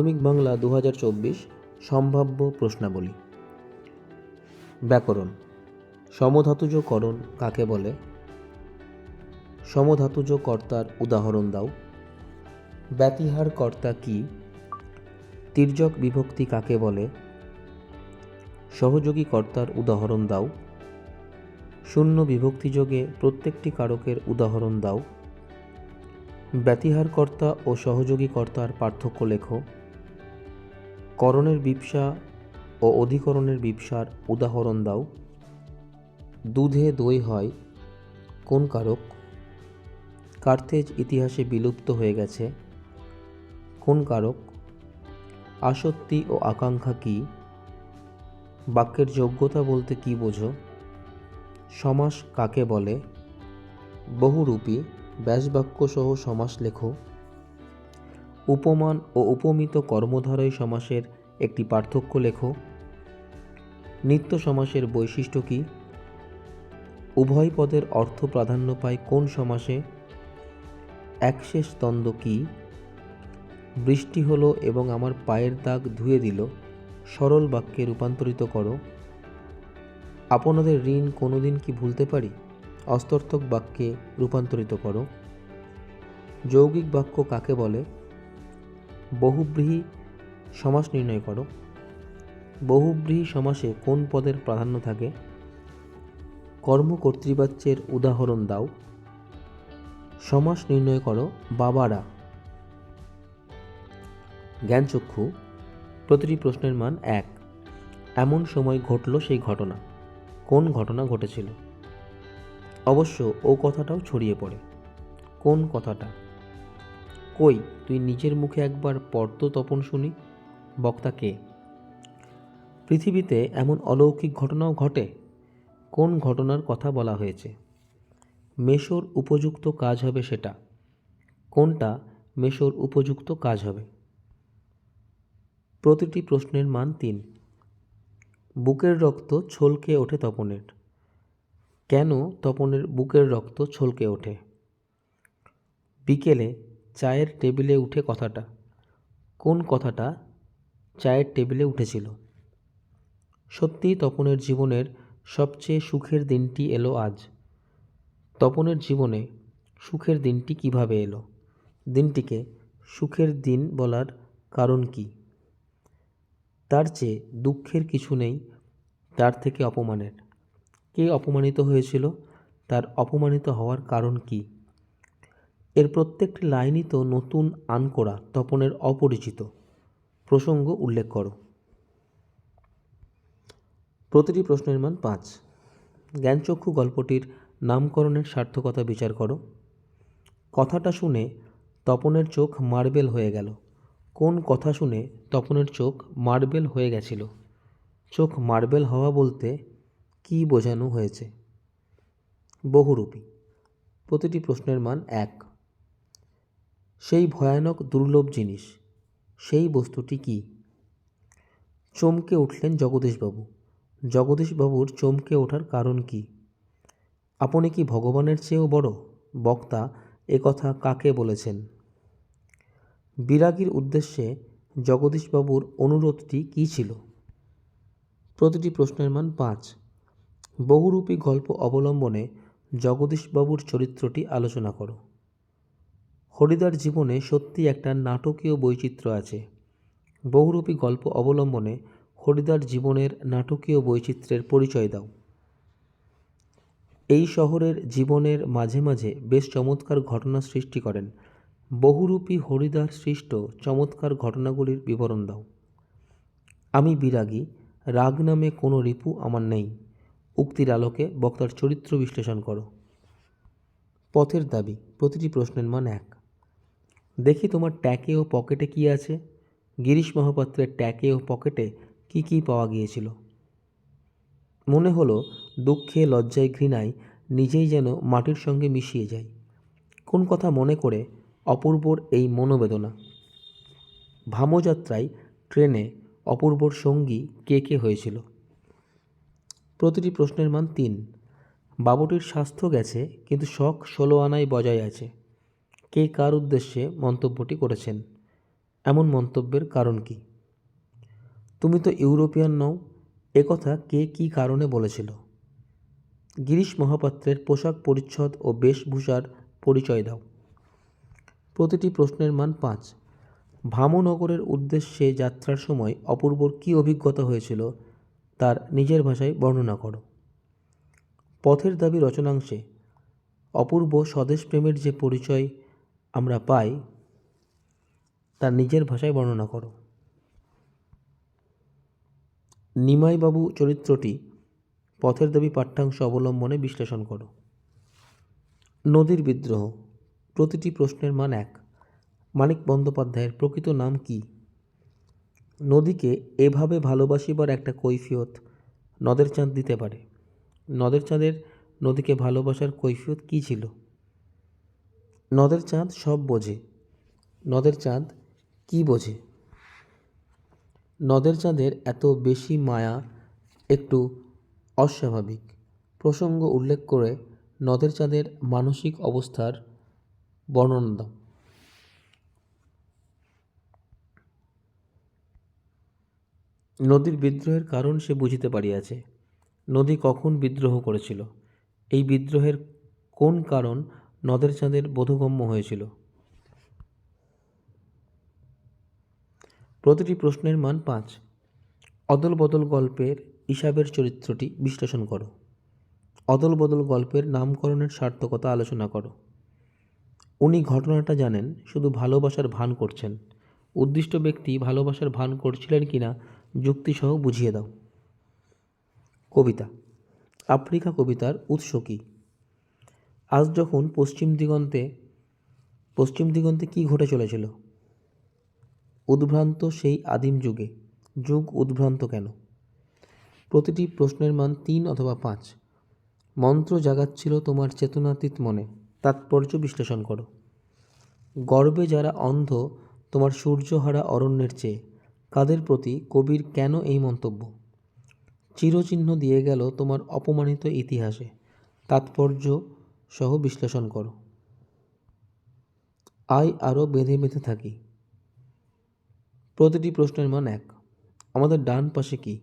মাধ্যমিক বাংলা দু হাজার চব্বিশ সম্ভাব্য প্রশ্নাবলী। ব্যাকরণ, সমধাতুজকরণ কাকে বলে? সমধাতুজ কর্তার উদাহরণ দাও। ব্যতিহার কর্তা কি? তির্যক বিভক্তি কাকে বলে? সহযোগী কর্তার উদাহরণ দাও। শূন্য বিভক্তিযোগে প্রত্যেকটি কারকের উদাহরণ দাও। ব্যতিহার কর্তা ও সহযোগী কর্তার পার্থক্য লেখো। করণের বিপসা ও অধিকরণের বিপসার উদাহরণ দাও। দুধে দই হয়। কোন কারক? কার্থেজ ইতিহাসে বিলুপ্ত হয়ে গেছে। কোন কারক? আসক্তি ও আকাঙ্ক্ষা কি? বাক্যের যোগ্যতা বলতে কি বোঝো? সমাস কাকে বলে? বহুরূপী ব্যাসবাক্য সহ সমাস লেখো। উপমান ও উপমিত কর্মধারয় সমাসের একটি পার্থক্য লেখো। নিত্য সমাসের বৈশিষ্ট্য কী? উভয় পদের অর্থ প্রাধান্য পায় কোন সমাসে? একশেষ দ্বন্দ্ব কী? বৃষ্টি হলো এবং আমার পায়ের দাগ ধুয়ে দিল। সরল বাক্যে রূপান্তরিত করো। আপনাদের ঋণ কোনোদিন কি ভুলতে পারি? অস্তর্থক বাক্যে রূপান্তরিত করো। যৌগিক বাক্য কাকে বলে? বহুব্রীহি সমাস নির্ণয় করো। বহুব্রীহি সমাসে কোন পদের প্রাধান্য থাকে? কর্মকর্তৃবাচ্যের উদাহরণ দাও। সমাস নির্ণয় করো, বাবারা। জ্ঞানচক্ষু, প্রতিটি প্রশ্নের মান এক। এমন সময় ঘটল সেই ঘটনা। কোন ঘটনা ঘটেছিল? অবশ্য ও কথাটাও ছড়িয়ে পড়ে। কোন কথাটা? কই? তুই নিজের মুখে একবার পর্ত তপন শুনি। বক্তা কে? পৃথিবীতে এমন অলৌকিক ঘটনাও ঘটে? কোন ঘটনার কথা বলা হয়েছে? মেশোর উপযুক্ত কাজ হবে সেটা। কোনটা মেশোর উপযুক্ত কাজ হবে? প্রতিটি প্রশ্নের মান তিন। বুকের রক্ত ছলকে ওঠে তপনের। কেন তপনের বুকের রক্ত ছলকে ওঠে? বিকেলে চায়ের টেবিলে উঠে কথাটা। কোন কথাটা? চায়ের টেবিলে উঠেছিল। সত্যিই তপনের জীবনের সবচেয়ে সুখের দিনটি এলো আজ। তপনের জীবনে সুখের দিনটি কীভাবে এলো? দিনটিকে সুখের দিন বলার কারণ কি? তার চেয়ে দুঃখের কিছু নেই, তার থেকে অপমানের। কে অপমানিত হয়েছিল? তার অপমানিত হওয়ার কারণ কি? এর প্রত্যেকটি লাইনই তো নতুন আনকোড়া, তপনের অপরিচিত। প্রসঙ্গ উল্লেখ করো। প্রতিটি প্রশ্নের মান পাঁচ। জ্ঞানচক্ষু গল্পটির নামকরণের সার্থকতা বিচার করো। কথাটা শুনে তপনের চোখ মার্বেল হয়ে গেল। কোন কথা শুনে তপনের চোখ মার্বেল হয়ে গেছিল? চোখ মার্বেল হওয়া বলতে কি বোঝানো হয়েছে? বহুরূপী। প্রতিটি প্রশ্নের মান এক। সেই ভয়ানক দুর্লভ জিনিস, সেই বস্তুটি কি? চমকে উঠলেন জগদীশবাবু। জগদীশবাবুর চমকে ওঠার কারণ কি? আপনি কি ভগবানের চেয়েও বড়? বক্তা একথা কাকে বলেছেন? বিরাগীর উদ্দেশ্যে জগদীশবাবুর অনুরোধটি কী ছিল? প্রতিটি প্রশ্নের মান পাঁচ। বহুরূপী গল্প অবলম্বনে জগদীশবাবুর চরিত্রটি আলোচনা করো। হরিদার জীবনে সত্যি একটা নাটকীয় বৈচিত্র্য আছে। বহুরূপী গল্প অবলম্বনে হরিদার জীবনের নাটকীয় বৈচিত্র্যের পরিচয় দাও। এই শহরের জীবনের মাঝে মাঝে বেশ চমৎকার ঘটনা সৃষ্টি করেন। বহুরূপী হরিদার সৃষ্ট চমৎকার ঘটনাগুলির বিবরণ দাও। আমি বিরাগী, রাগ নামে কোনো রিপু আমার নেই। উক্তির আলোকে বক্তার চরিত্র বিশ্লেষণ করো। পথের দাবি, প্রতিটি প্রশ্নের মান এক। দেখি তোমার ট্যাকে ও পকেটে কি আছে? গিরিশ মহাপাত্রের ট্যাকে ও পকেটে কি কি পাওয়া গিয়েছিল? মনে হলো দুঃখে লজ্জায় ঘৃণায় নিজেই যেন মাটির সঙ্গে মিশিয়ে যায় কোন কথা মনে করে অপূর্বর এই মনোবেদনা? ভামযাত্রায় ট্রেনে অপূর্বর সঙ্গী কে কে হয়েছিল? প্রতিটি প্রশ্নের মান তিন। বাবুটির স্বাস্থ্য গেছে, কিন্তু শখ ষোলো আনায় বজায় আছে। কে কার উদ্দেশ্যে মন্তব্যটি করেছেন? এমন মন্তব্যের কারণ কি? তুমি তো ইউরোপিয়ান নও একথা কে কী কারণে বলেছিল? গিরিশ মহাপাত্রের পোশাক পরিচ্ছদ ও বেশভূষার পরিচয় দাও। প্রতিটি প্রশ্নের মান পাঁচ। ভামনগরের উদ্দেশ্যে যাত্রার সময় অপূর্বর কী অভিজ্ঞতা হয়েছিল, তার নিজের ভাষায় বর্ণনা করো। পথের দাবি রচনাংশে। অপূর্ব স্বদেশ প্রেমের যে পরিচয় আমরা পাই, তার নিজের ভাষায় বর্ণনা করো। নিমাইবাবু চরিত্রটি পথের দাবি পাঠ্যাংশ অবলম্বনে বিশ্লেষণ করো। নদীর বিদ্রোহ, প্রতিটি প্রশ্নের মান এক। মানিক বন্দ্যোপাধ্যায়ের প্রকৃত নাম কি? নদীকে এভাবে ভালোবাসিবার একটা কৈফিয়ত নদের চাঁদ দিতে পারে। নদের চাঁদের নদীকে ভালোবাসার কৈফিয়ত কী ছিল? নদের চাঁদ সব বোঝে। নদের চাঁদ কি বোঝে? নদের চাঁদের এত বেশি মায়া একটু অস্বাভাবিক। প্রসঙ্গ উল্লেখ করে নদের চাঁদের মানসিক অবস্থার বর্ণনা দাও। নদীর বিদ্রোহের কারণ সে বুঝিতে পারিয়াছে। নদী কখন বিদ্রোহ করেছিল? এই বিদ্রোহের কোন কারণ নদের চাঁদের বোধগম্য হয়েছিল। প্রতিটি প্রশ্নের মান পাঁচ। অদল বদল গল্পের ইসাবের চরিত্রটি বিশ্লেষণ করো। অদল বদল গল্পের নামকরণের সার্থকতা আলোচনা করো। উনি ঘটনাটা জানেন, শুধু ভালোবাসার ভান করছেন। উদ্দিষ্ট ব্যক্তি ভালোবাসার ভান করছিলেন কিনা যুক্তিসহ বুঝিয়ে দাও। কবিতা। আফ্রিকা কবিতার উৎস কী? আজ যখন পশ্চিম দিগন্তে পশ্চিম দিগন্তে কী ঘটে চলেছিল? উদ্ভ্রান্ত সেই আদিম যুগে, যুগ উদ্ভ্রান্ত কেন? প্রতিটি প্রশ্নের মান তিন অথবা পাঁচ। মন্ত্র জাগাচ্ছিল তোমার চেতনাতীত মনে, তাৎপর্য বিশ্লেষণ করো। গর্বে যারা অন্ধ, তোমার সূর্যহারা অরণ্যের চেয়ে, কাদের প্রতি কবির কেন এই মন্তব্য? চিরচিহ্ন দিয়ে গেল তোমার অপমানিত ইতিহাসে, তাৎপর্য সহ বিশ্লেষণ করো। আয় আরও বেঁধে বেঁধে থাকি। প্রতিটি প্রশ্নের মান এক। আমাদের ডান পাশে কি?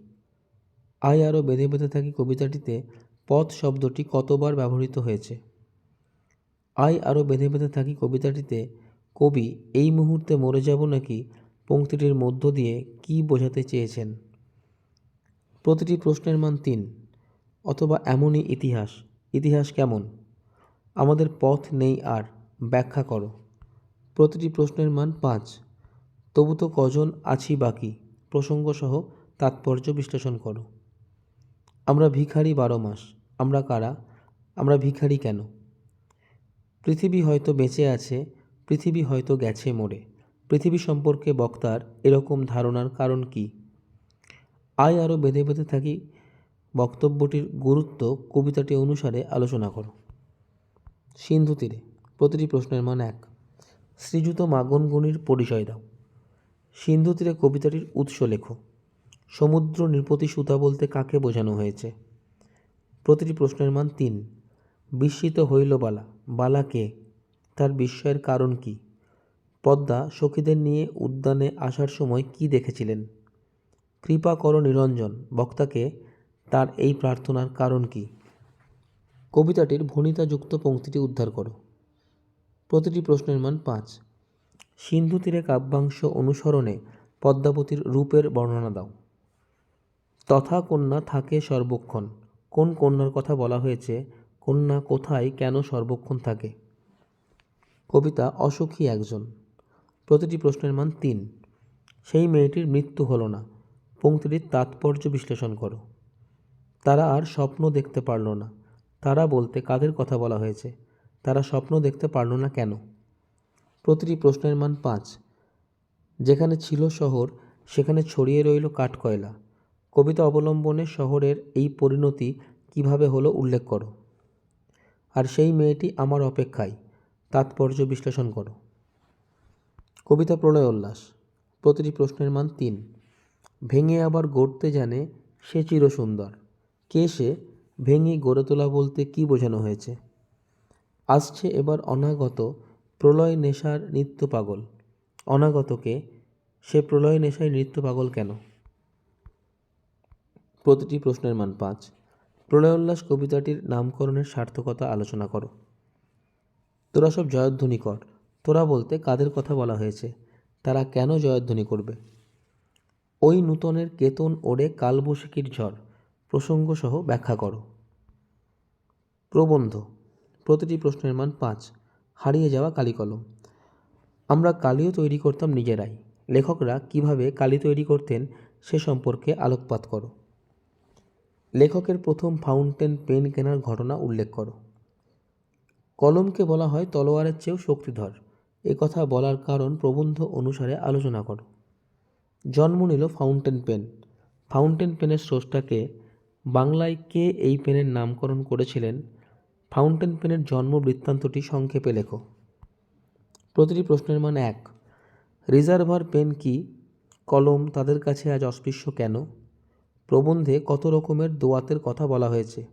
আয় আরও বেঁধে বেঁধে থাকি কবিতাটিতে পথ শব্দটি কতবার ব্যবহৃত হয়েছে? আয় আরও বেঁধে বেঁধে থাকি কবিতাটিতে কবি এই মুহূর্তে মরে যাব নাকি পংক্তিটির মধ্য দিয়ে কি বোঝাতে চেয়েছেন? প্রতিটি প্রশ্নের মান তিন, অথবা এমনই ইতিহাস। ইতিহাস কেমন? আমাদের পথ নেই আর, ব্যাখ্যা করো। প্রতিটি প্রশ্নের মান পাঁচ। তবু তো কজন আছি বাকি? প্রসঙ্গসহ তাৎপর্য বিশ্লেষণ করো। আমরা ভিখারি বারো মাস। আমরা কারা? আমরা ভিখারি কেন? পৃথিবী হয়তো বেঁচে আছে, পৃথিবী হয়তো গেছে মরে। পৃথিবী সম্পর্কে বক্তার এরকম ধারণার কারণ কি? আয় আরও বেঁধে বেঁধে থাকি বক্তব্যটির গুরুত্ব কবিতাটি অনুসারে আলোচনা করো। সিন্ধু তীরে। প্রতিটি প্রশ্নের মান এক। শ্রীযুত মাগনগুনির পরিচয় দাও। সিন্ধু তীরে কবিতাটির উৎস লেখো। সমুদ্র নৃপতি সুতা বলতে কাকে বোঝানো হয়েছে? প্রতিটি প্রশ্নের মান তিন। বিস্মিত হইল বালা। বালা কে? তার বিস্ময়ের কারণ কি? পদ্মা সখীদের নিয়ে উদ্যানে আসার সময় কি দেখেছিলেন? কৃপা করো নিরঞ্জন। বক্তাকে তার এই প্রার্থনার কারণ কি? কবিতাটির ভনিতাযুক্ত পংক্তিটি উদ্ধার করো। প্রতিটি প্রশ্নের মান পাঁচ। সিন্ধু তীরে কাব্যাংশ অনুসরণে পদ্মাবতীর রূপের বর্ণনা দাও। তথা কন্যা থাকে সর্বক্ষণ। কোন কন্যার কথা বলা হয়েছে? কন্যা কোথায়, কেন সর্বক্ষণ থাকে? কবিতা অসুখী একজন। প্রতিটি প্রশ্নের মান তিন। সেই মেয়েটির মৃত্যু হলো না। পংক্তিটির তাৎপর্য বিশ্লেষণ করো। তারা আর স্বপ্ন দেখতে পারল না। তারা বলতে কাদের কথা বলা হয়েছে? তারা স্বপ্ন দেখতে পারল না কেন? প্রতিটি প্রশ্নের মান পাঁচ। যেখানে ছিল শহর, সেখানে ছড়িয়ে রইল কাঠকয়লা। কবিতা অবলম্বনে শহরের এই পরিণতি কীভাবে হলো উল্লেখ করো। আর সেই মেয়েটি আমার অপেক্ষায়। তাৎপর্য বিশ্লেষণ করো। কবিতা প্রলয় উল্লাস। প্রতিটি প্রশ্নের মান তিন। ভেঙে আবার গড়তে জানে সে চিরসুন্দর। কে সে ভেঙে গড়ে তোলা বলতে কি বোঝানো হয়েছে? আসছে এবার অনাগত প্রলয় নেশার নিত্য পাগল। অনাগতকে সে প্রলয় নেশায় নৃত্য পাগল কেন? প্রতিটি প্রশ্নের মান পাঁচ। প্রলয়োল্লাস কবিতাটির নামকরণের সার্থকতা আলোচনা করো। তোরা সব জয়ধ্বনি কর। তোরা বলতে কাদের কথা বলা হয়েছে? তারা কেন জয়ধ্বনি করবে? ওই নূতনের কেতন ওড়ে কালবৈশাখীর ঝড়। প্রসঙ্গসহ ব্যাখ্যা করো। প্রবন্ধ, প্রতিটি প্রশ্নের মান পাঁচ, হারিয়ে যাওয়া কালিকলম আমরা কালিও তৈরি করতাম নিজেরাই। লেখকরা কীভাবে কালি তৈরি করতেন সে সম্পর্কে আলোকপাত করো। লেখকের প্রথম ফাউন্টেন পেন কেনার ঘটনা উল্লেখ করো। কলমকে বলা হয় তলোয়ারের চেয়েও শক্তিধর। কথা বলার কারণ প্রবন্ধ অনুসারে আলোচনা করো। জন্ম নিল ফাউন্টেন পেন। ফাউন্টেন পেনের স্রষ্টাকে বাংলায় কে এই পেনের নামকরণ করেছিলেন? ফাউন্টেন পেনের জন্ম বৃত্তান্তটি সংক্ষেপে লেখো। প্রতিটি প্রশ্নের মান এক। রিজার্ভার পেন কি? কলম তাদের কাছে আজ অস্পৃশ্য কেন? প্রবন্ধে কত রকমের দোয়াতের কথা বলা হয়েছে?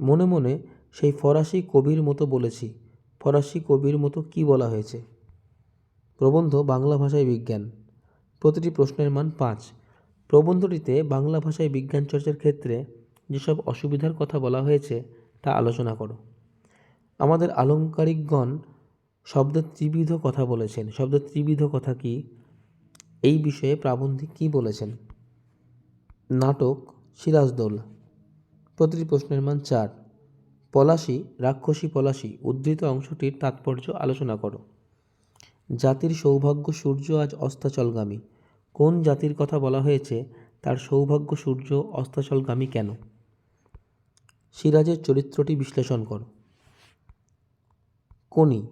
মনে মনে সেই ফরাসি কবির মতো বলেছি, ফরাসি কবির মতো কি বলা হয়েছে? প্রবন্ধ বাংলা ভাষায় বিজ্ঞান। প্রতিটি প্রশ্নের মান পাঁচ। প্রবন্ধটিতে বাংলা ভাষায় বিজ্ঞান চর্চার ক্ষেত্রে যেসব অসুবিধার কথা বলা হয়েছে, তা আলোচনা করো। আমাদের আলংকারিকগণ শব্দের ত্রিবিধ কথা বলেছেন। শব্দের ত্রিবিধ কথা কি? এই বিষয়ে প্রাবন্ধিক কী বলেছেন? নাটক সিরাজদৌল্লা প্রতিটি প্রশ্নের মান চার। পলাশী, রাক্ষসী পলাশী, উদ্ধৃত অংশটির তাৎপর্য আলোচনা করো। জাতির সৌভাগ্য সূর্য আজ অস্তাচলগামী। কোন জাতির কথা বলা হয়েছে, তার সৌভাগ্য সূর্য অস্তাচলগামী কেন? সিরাজের চরিত্রটি বিশ্লেষণ করো। কোনি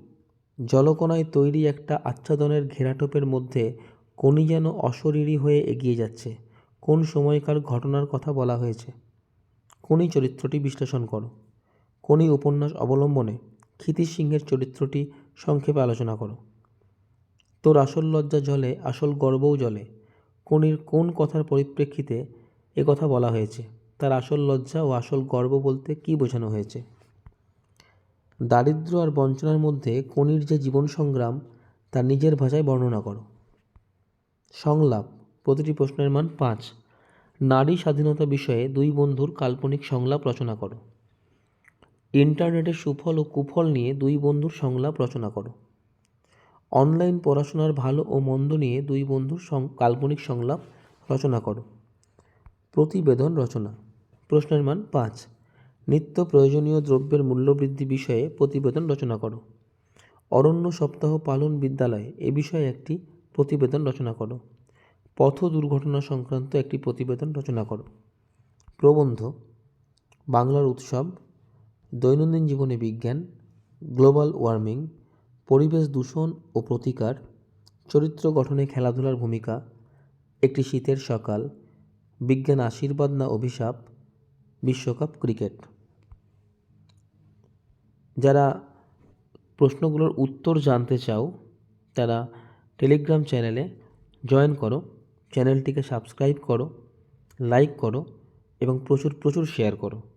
জলকণায় তৈরি একটা আচ্ছাদনের ঘেরাটোপের মধ্যে কোনি যেন অশরীরী হয়ে এগিয়ে যাচ্ছে। কোন সময়কার ঘটনার কথা বলা হয়েছে? কোনি চরিত্রটি বিশ্লেষণ করো। কোনি উপন্যাস অবলম্বনে ক্ষিতিশ সিংহের চরিত্রটি সংক্ষেপে আলোচনা করো। তোর আসল লজ্জা জলে, আসল গর্বও জলে। কোনির কোন কথার পরিপ্রেক্ষিতে কথা বলা হয়েছে? তার আসল লজ্জা ও আসল গর্ব বলতে কী বোঝানো হয়েছে? দারিদ্র্য আর বঞ্চনার মধ্যে কোনির যে জীবন সংগ্রাম তার নিজের ভাষায় বর্ণনা করো। সংলাপ, প্রতিটি প্রশ্নের মান পাঁচ। নারী স্বাধীনতা বিষয়ে দুই বন্ধুর কাল্পনিক সংলাপ রচনা করো। ইন্টারনেটের সুফল ও কুফল নিয়ে দুই বন্ধুর সংলাপ রচনা করো। অনলাইন পড়াশোনার ভালো ও মন্দ নিয়ে দুই বন্ধুর সং- কাল্পনিক সংলাপ রচনা করো। প্রতিবেদন রচনা। প্রশ্নের মান পাঁচ। নিত্য প্রয়োজনীয় দ্রব্যের মূল্যবৃদ্ধি বিষয়ে প্রতিবেদন রচনা করো। অরণ্য সপ্তাহ পালন বিদ্যালয়ে, এ বিষয়ে একটি প্রতিবেদন রচনা করো। পথ দুর্ঘটনা সংক্রান্ত একটি প্রতিবেদন রচনা করো। প্রবন্ধ। বাংলার উৎসব, দৈনন্দিন জীবনে বিজ্ঞান, গ্লোবাল ওয়ার্মিং পরিবেশ দূষণ ও প্রতিকার, চরিত্র গঠনে খেলাধুলার ভূমিকা, একটি শীতের সকাল, বিজ্ঞান আশীর্বাদ না অভিশাপ, বিশ্বকাপ ক্রিকেট। যারা প্রশ্নগুলোর উত্তর জানতে চাও, তারা টেলিগ্রাম চ্যানেলে জয়েন করো, চ্যানেলটিকে সাবস্ক্রাইব করো, লাইক করো এবং প্রচুর প্রচুর শেয়ার করো।